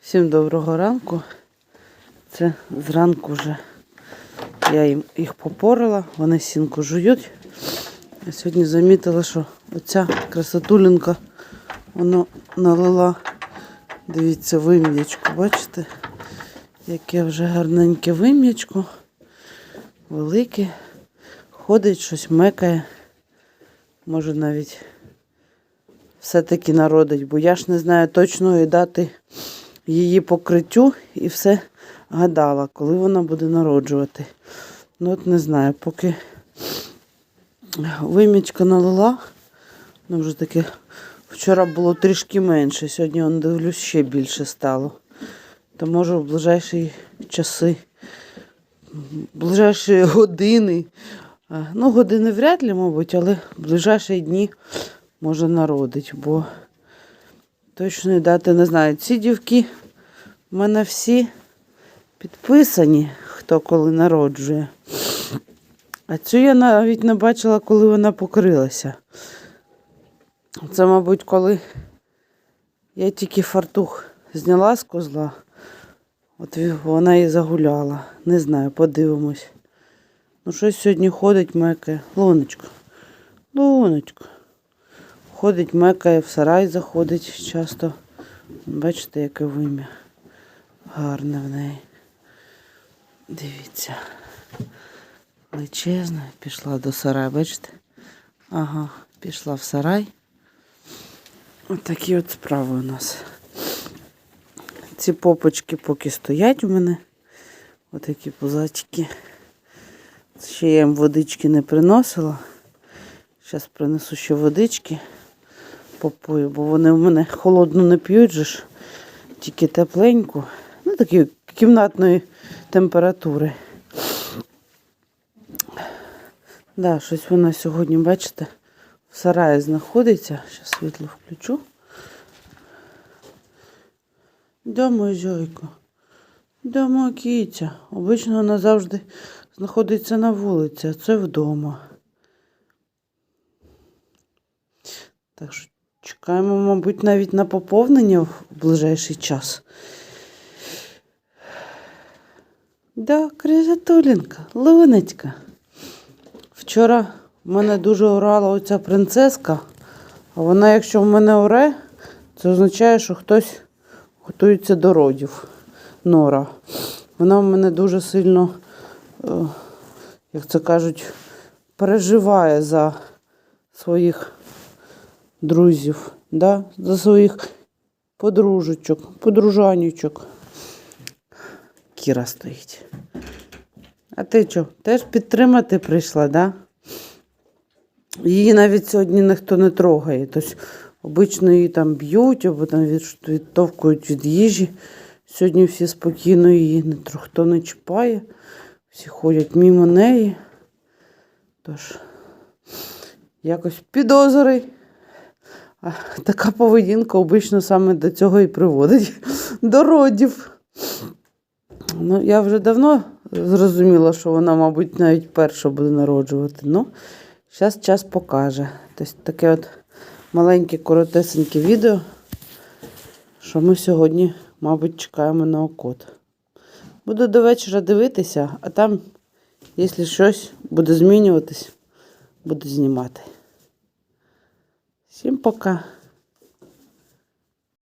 Всім доброго ранку. Це зранку вже я їм їх попорила, вони сінку жують. Я сьогодні замітила, що оця красотулінка воно налила, дивіться, вим'ячку, бачите? Яке вже гарненьке вим'ячко, велике, ходить, щось мекає. Може навіть все-таки народить, бо я ж не знаю точної дати її покриттю і все гадала, коли вона буде народжувати. Ну от не знаю, поки вимічка налила, ну вже таке вчора було трішки менше, сьогодні он дивлюсь ще більше стало. То може в ближайші часи, в ближайші години, ну години вряд ли, мабуть, але в ближайші дні може народить, бо точної дати не знаю. Ці дівки в мене всі підписані, хто коли народжує. А цю я навіть не бачила, коли вона покрилася. Це, мабуть, коли я тільки фартух зняла з козла, от вона і загуляла. Не знаю, подивимось. Ну, щось сьогодні ходить, мекає. Луночка. Луночка. Ходить, мекає, в сарай заходить часто. Бачите, яке вим'я. Гарне в неї. Дивіться. Величезна. Пішла до сараю, бачите? Ага, пішла в сарай. От такі от справи у нас. Ці попочки поки стоять у мене. Отакі позачки. Ще я їм водички не приносила. Зараз принесу ще водички попою, бо вони в мене холодну не п'ють же ж, тільки тепленьку. Ну, такі кімнатної температури. Да, щось вона сьогодні, бачите, в сараї знаходиться. Зараз світло включу. Де моя зойка? Де кітя? Обично вона завжди знаходиться на вулиці, а це вдома. Так що чекаємо, мабуть, навіть на поповнення в ближайший час. Да, крижатулінка, лунечка. Вчора в мене дуже орала оця принцеска, а вона, якщо в мене оре, це означає, що хтось готується до родів. Нора. Вона в мене дуже сильно, е, як це кажуть, переживає за своїх друзів, да? за своїх подружечок, подружанючок. Кіра стоїть. А ти що, теж підтримати прийшла, да? Її навіть сьогодні ніхто не трогає. Тобто, обично її там б'ють або там відтовкують від їжі. Сьогодні всі спокійно її ніхто не чіпає. Всі ходять мимо неї. Тож, якось підозри. Така поведінка обично саме до цього і приводить. До родів. Ну, я вже давно зрозуміла, що вона, мабуть, навіть перша буде народжувати. Ну, зараз час покаже. Тобто таке от маленьке, коротесеньке відео, що ми сьогодні, мабуть, чекаємо на окот. Буду до вечора дивитися, а там, якщо щось буде змінюватись, буду знімати. Всім пока.